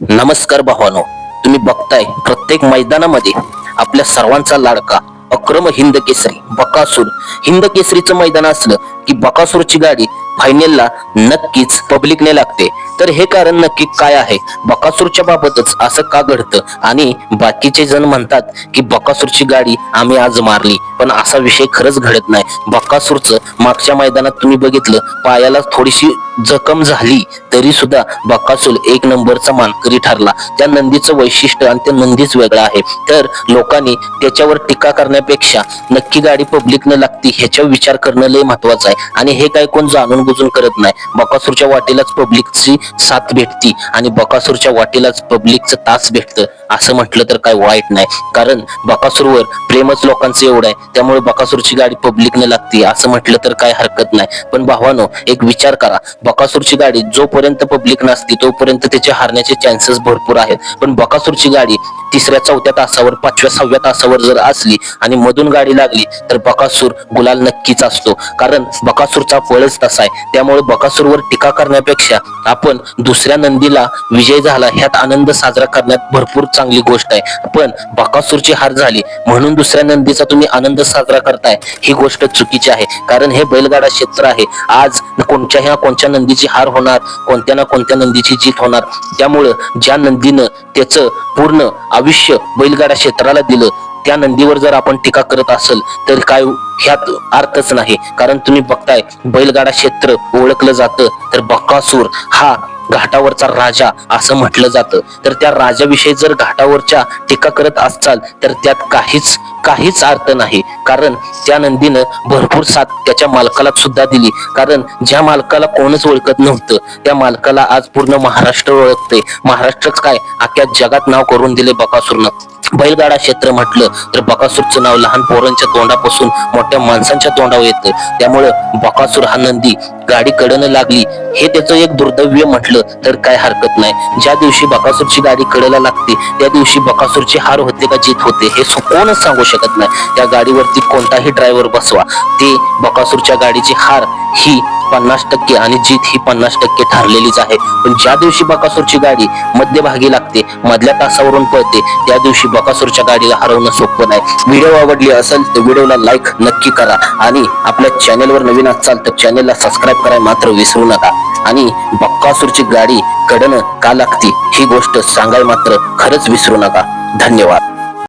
नमस्कार भावानो तुम्ही बघताय प्रत्येक मैदानामध्ये आपल्या सर्वांचा लाडका अक्रम हिंद केसरी बकासूर. हिंद केसरीचं मैदान असलं की बकासूरची गाडी फायनलला नक्कीच पब्लिकने लागते. तर हे कारण नक्की काय आहे? बकासूरच्या बाबतच असं का घडतं? आणि बाकीचे जण म्हणतात की बकासूरची गाडी आम्ही आज मारली. पण असा विषय खरंच घडत नाही. बकासूरचं मागच्या मैदानात तुम्ही बघितलं पायाला थोडीशी जखम झाली तरी सुद्धा बकासूर एक नंबरचा मानकरी ठरला. त्या नंदीचं वैशिष्ट्य आणि त्या नंदीच वेगळं आहे. तर लोकांनी त्याच्यावर टीका करण्यापेक्षा नक्की गाडी पब्लिक न लागती ह्याच्यावर विचार करणं लय महत्वाचं आहे. आणि हे काय कोण जाणून बुजून करत नाही? बकासूरच्या वाटेलाच पब्लिकची साथ भेटती आणि बकासूरच्या वाटेलाच पब्लिकचं तास भेटतं. असं म्हटलं तर काय वाईट नाही. कारण बकासूरवर प्रेमच लोकांचं एवढं आहे. त्यामुळे बकासूरची गाडी पब्लिक न लागते. असं म्हटलं तर काय हरकत नाही. पण भावानो एक विचार करा. बकासूरची गाडी जोपर्यंत पब्लिक नसती तोपर्यंत त्याचे हारण्याचे चान्सेस भरपूर आहेत. पण बकासूरची गाडी तिसऱ्या चौथ्या तासावर पाचव्या सहाव्या तासावर जर असली आणि मधून गाडी लागली तर बकासूर गुलाल नक्कीच असतो. कारण बकासूरचा फळच तसा आहे. त्यामुळे बकासूरवर टीका करण्यापेक्षा आपण दुसऱ्या नंदीला विजय झाला ह्यात आनंद साजरा करण्यात भरपूर चांगली गोष्ट आहे. पण बकासूरची हार झाली म्हणून दुसऱ्या नंदीचा तुम्ही आनंद साजरा करताय ही गोष्ट चुकीची आहे. कारण हे बैलगाडा क्षेत्र आहे. आज कोणत्या ह्या कोणत्या नंदीची हार होणार कोणत्या ना कोणत्या नंदीची जीत होणार. त्यामुळं ज्या नंदीनं त्याचं पूर्ण आयुष्य बैलगाडा क्षेत्राला दिलं त्या नंदीवर जर आपण टीका करत असेल तर काय ह्यात अर्थच नाही. कारण तुम्ही बघताय बैलगाडा क्षेत्र ओळखलं जातं तर बकासूर हा घाटावरचा राजा असं म्हटलं जातं. तर त्या राजाविषयी जर घाटावरच्या टीका करत असाल तर त्यात काहीच काहीच अर्थ नाही. कारण त्या नंदीनं भरपूर साथ त्याच्या मालकाला सुद्धा दिली. कारण ज्या मालकाला कोणच ओळखत नव्हतं त्या मालकाला आज पूर्ण महाराष्ट्र ओळखते महाराष्ट्रच काय? अख्ख्या जगात नाव करून दिले बकासूरनं. बैलगाडा क्षेत्र म्हटलं तर बकासूरचं नाव लहान पोरांच्या तोंडापासून मोठ्या माणसांच्या तोंडावर येतं. त्यामुळं बकासूर हा नंदी गाडी कडनं लागली. हे त्याचं एक दुर्दैव्य म्हटलं तर काय हरकत नाही. ज्या दिवशी बकासूरची गाडी कडेला लागते त्या दिवशी बकासूरची हार होते का जीत होते हे कोणच सांगू शकत नाही. त्या गाडीवरती कोणताही ड्रायव्हर बसवा. ते बकासूरच्या गाडीची हार ही पन्नास टक्के आणि जीत ही पन्नास टक्के ठरलेलीच आहे. पण ज्या दिवशी बकासूरची गाडी मध्यभागी लागते मधल्या तासावरून पळते त्या दिवशी बकासूरच्या गाडीला हरवणं सोपं नाही. व्हिडिओ आवडली असेल तर व्हिडिओला लाईक नक्की करा आणि आपल्या चॅनेलवर नवीन असाल तर चॅनेलला सबस्क्राईब करायला मात्र विसरू नका. आणि बक्कासूरची गाडी कडनं का लागती ही गोष्ट सांगाय मात्र खरंच विसरू नका. धन्यवाद.